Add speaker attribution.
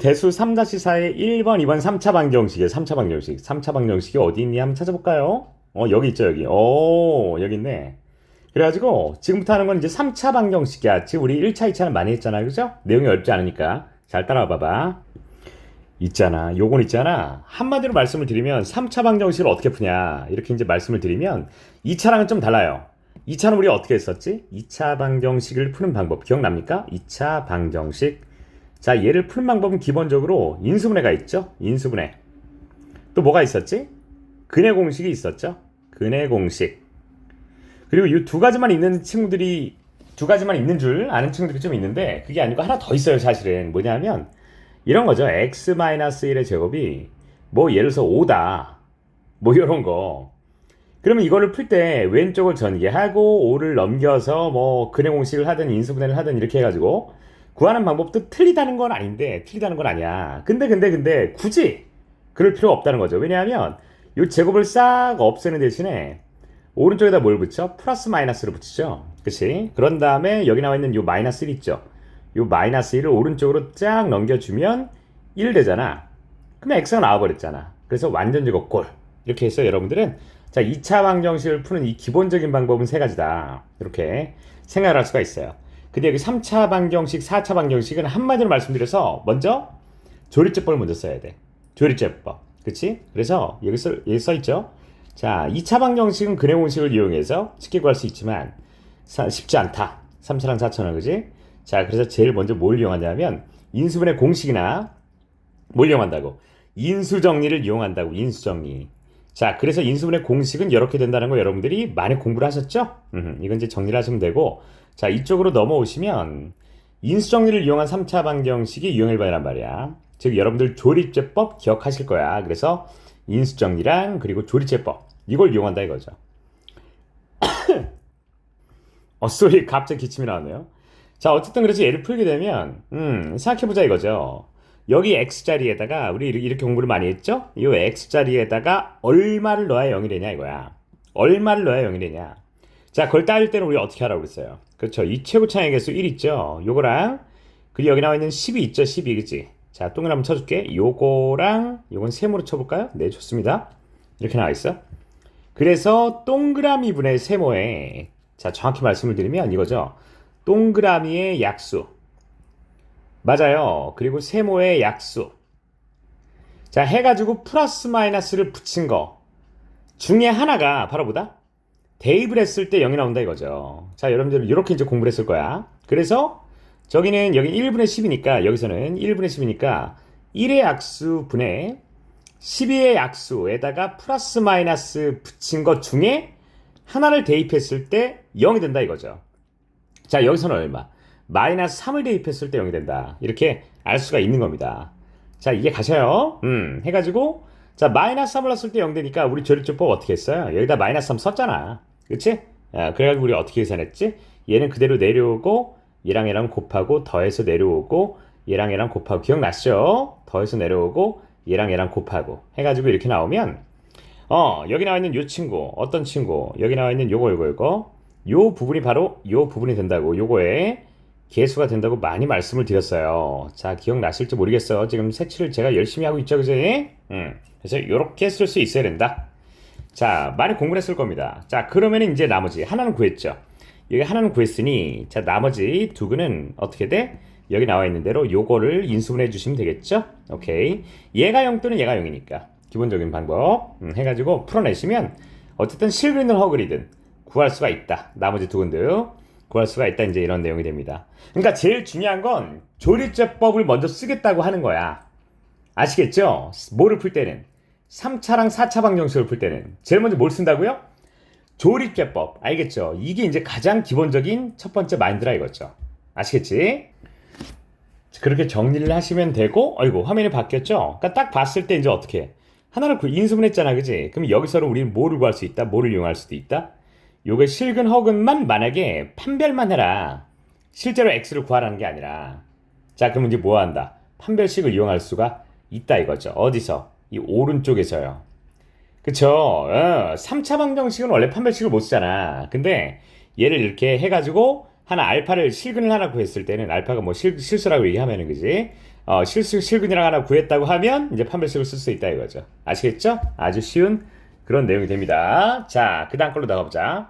Speaker 1: 대수 3-4의 1번, 2번 3차 방정식이에요. 3차 방정식. 3차 방정식이 어디 있니? 한번 찾아볼까요? 어, 여기 있죠, 여기. 오, 여기 있네. 그래가지고, 지금부터 하는 건 이제 3차 방정식이야. 지금 우리 1차, 2차는 많이 했잖아. 그죠? 내용이 어렵지 않으니까. 잘 따라와 봐봐. 있잖아. 요건 있잖아. 한마디로 말씀을 드리면 3차 방정식을 어떻게 푸냐. 이렇게 이제 말씀을 드리면 2차랑은 좀 달라요. 2차는 우리가 어떻게 했었지? 2차 방정식을 푸는 방법 기억납니까? 2차 방정식. 자, 얘를 푸는 방법은 기본적으로 인수분해가 있죠. 인수분해. 또 뭐가 있었지? 근해 공식이 있었죠. 근해 공식. 그리고 이 두 가지만 있는 친구들이 두 가지만 있는 줄 아는 친구들이 좀 있는데 그게 아니고 하나 더 있어요, 사실은. 뭐냐면 이런 거죠. x-1의 제곱이 뭐 예를 들어서 5다. 뭐 이런 거. 그러면 이거를 풀 때 왼쪽을 전개하고 5를 넘겨서 뭐 근해 공식을 하든 인수분해를 하든 이렇게 해가지고 구하는 방법도 틀리다는 건 아닌데 틀리다는 건 아니야. 근데 근데 근데 굳이 그럴 필요가 없다는 거죠. 왜냐하면 이 제곱을 싹 없애는 대신에 오른쪽에다 뭘 붙여? 플러스 마이너스를 붙이죠. 그치? 그런 다음에 여기 나와 있는 이 마이너스 1 있죠. 이 마이너스 1을 오른쪽으로 쫙 넘겨주면 1 되잖아. 그럼 x가 나와버렸잖아. 그래서 완전 제곱 골. 이렇게 해서 여러분들은 자 2차 방정식을 푸는 이 기본적인 방법은 세 가지다. 이렇게 생각을 할 수가 있어요. 근데 여기 3차 방정식, 4차 방정식은 한마디로 말씀드려서 먼저 조리제법을 먼저 써야 돼. 조리제법. 그치? 그래서 여기 써, 여기 써 있죠? 자, 2차 방정식은 근해 공식을 이용해서 쉽게 구할 수 있지만 사- 쉽지 않다. 3차랑 4차는 그지? 자, 그래서 제일 먼저 뭘 이용하냐면 인수분해 공식이나 뭘 이용한다고? 인수정리를 이용한다고. 인수정리. 자, 그래서 인수분해 공식은 이렇게 된다는 거 여러분들이 많이 공부를 하셨죠? 음, 이건 이제 정리를 하시면 되고 자, 이쪽으로 넘어오시면 인수정리를 이용한 3차 방정식이 유형일반이란 말이야. 즉 여러분들 조립제법 기억하실 거야. 그래서 인수정리랑 그리고 조립제법 이걸 이용한다 이거죠. 어, 소리 갑자기 기침이 나왔네요. 자, 어쨌든 그래서 얘를 풀게 되면 음, 생각해보자 이거죠. 여기 x자리에다가 우리 이렇게 공부를 많이 했죠? 이 x자리에다가 얼마를 넣어야 0이 되냐 이거야. 얼마를 넣어야 0이 되냐. 자, 그걸 따질 때는 우리 어떻게 하라고 그랬어요? 그렇죠. 이 최고 차의 개수 1 있죠? 요거랑 그리고 여기 나와 있는 10이 있죠? 12, 그치? 자, 동그라미 한번 쳐줄게. 요거랑 요건 세모로 쳐볼까요? 네, 좋습니다. 이렇게 나와 있어. 그래서 동그라미 분의 세모에 자, 정확히 말씀을 드리면 이거죠. 동그라미의 약수. 맞아요. 그리고 세모의 약수. 자, 해가지고 플러스 마이너스를 붙인 거 중에 하나가 바로 뭐다? 대입을 했을 때 0이 나온다 이거죠. 자, 여러분들 이렇게 이제 공부를 했을 거야. 그래서 저기는 여기 1분의 10이니까 여기서는 1분의 10이니까 1의 약수 분의 12의 약수에다가 플러스 마이너스 붙인 것 중에 하나를 대입했을 때 0이 된다 이거죠. 자, 여기서는 얼마? 마이너스 3을 대입했을 때 0이 된다. 이렇게 알 수가 있는 겁니다. 자, 이게 가셔요. 음, 해가지고, 자, 마이너스 3을 넣었을 때 0 되니까 우리 조립조법 어떻게 했어요? 여기다 마이너스 3 썼잖아. 그치? 아, 그래가지고 우리 어떻게 계산했지? 얘는 그대로 내려오고, 얘랑 얘랑 곱하고, 더해서 내려오고, 얘랑 얘랑 곱하고, 기억나시죠? 더해서 내려오고, 얘랑 얘랑 곱하고. 해가지고 이렇게 나오면, 어, 여기 나와 있는 요 친구, 어떤 친구, 여기 나와 있는 요거, 요거, 요거, 요 부분이 바로 요 부분이 된다고, 요거에 개수가 된다고 많이 말씀을 드렸어요. 자, 기억나실지 모르겠어요. 지금 색칠을 제가 열심히 하고 있죠, 그지? 음, 그래서 이렇게 쓸 수 있어야 된다. 자, 많이 공부를 했을 겁니다. 자, 그러면 이제 나머지 하나는 구했죠. 여기 하나는 구했으니, 자, 나머지 두 개는 어떻게 돼? 여기 나와 있는 대로 요거를 인수분해 주시면 되겠죠? 오케이. 얘가 0 또는 얘가 0이니까. 기본적인 방법. 음, 해가지고 풀어내시면, 어쨌든 실그리든 허그리든 구할 수가 있다. 나머지 두 군데요. 구할 수가 있다. 이제 이런 내용이 됩니다. 그러니까 제일 중요한 건 조립제법을 먼저 쓰겠다고 하는 거야. 아시겠죠? 뭐를 풀 때는 3차랑 4차 방정식을 풀 때는 제일 먼저 뭘 쓴다고요? 조립제법. 알겠죠? 이게 이제 가장 기본적인 첫 번째 마인드라 이거죠. 아시겠지? 그렇게 정리를 하시면 되고, 어이구, 화면이 바뀌었죠? 그러니까 딱 봤을 때 이제 어떻게 해? 하나를 구- 인수분했잖아, 그지? 그럼 여기서는 우리는 뭐를 구할 수 있다? 뭐를 이용할 수도 있다? 요게 실근 허근만 만약에 판별만 해라. 실제로 x를 구하라는 게 아니라. 자, 그럼 이제 뭐 한다? 판별식을 이용할 수가 있다 이거죠. 어디서? 이 오른쪽에서요. 그쵸? 어, 3차 방정식은 원래 판별식을 못 쓰잖아. 근데 얘를 이렇게 해가지고 하나 알파를 실근을 하나 구했을 때는 알파가 뭐 실, 실수라고 얘기하면은 그지? 어, 실수 실근이랑 하나 구했다고 하면 이제 판별식을 쓸 수 있다 이거죠. 아시겠죠? 아주 쉬운 그런 내용이 됩니다. 자, 그 다음 걸로 나가보자.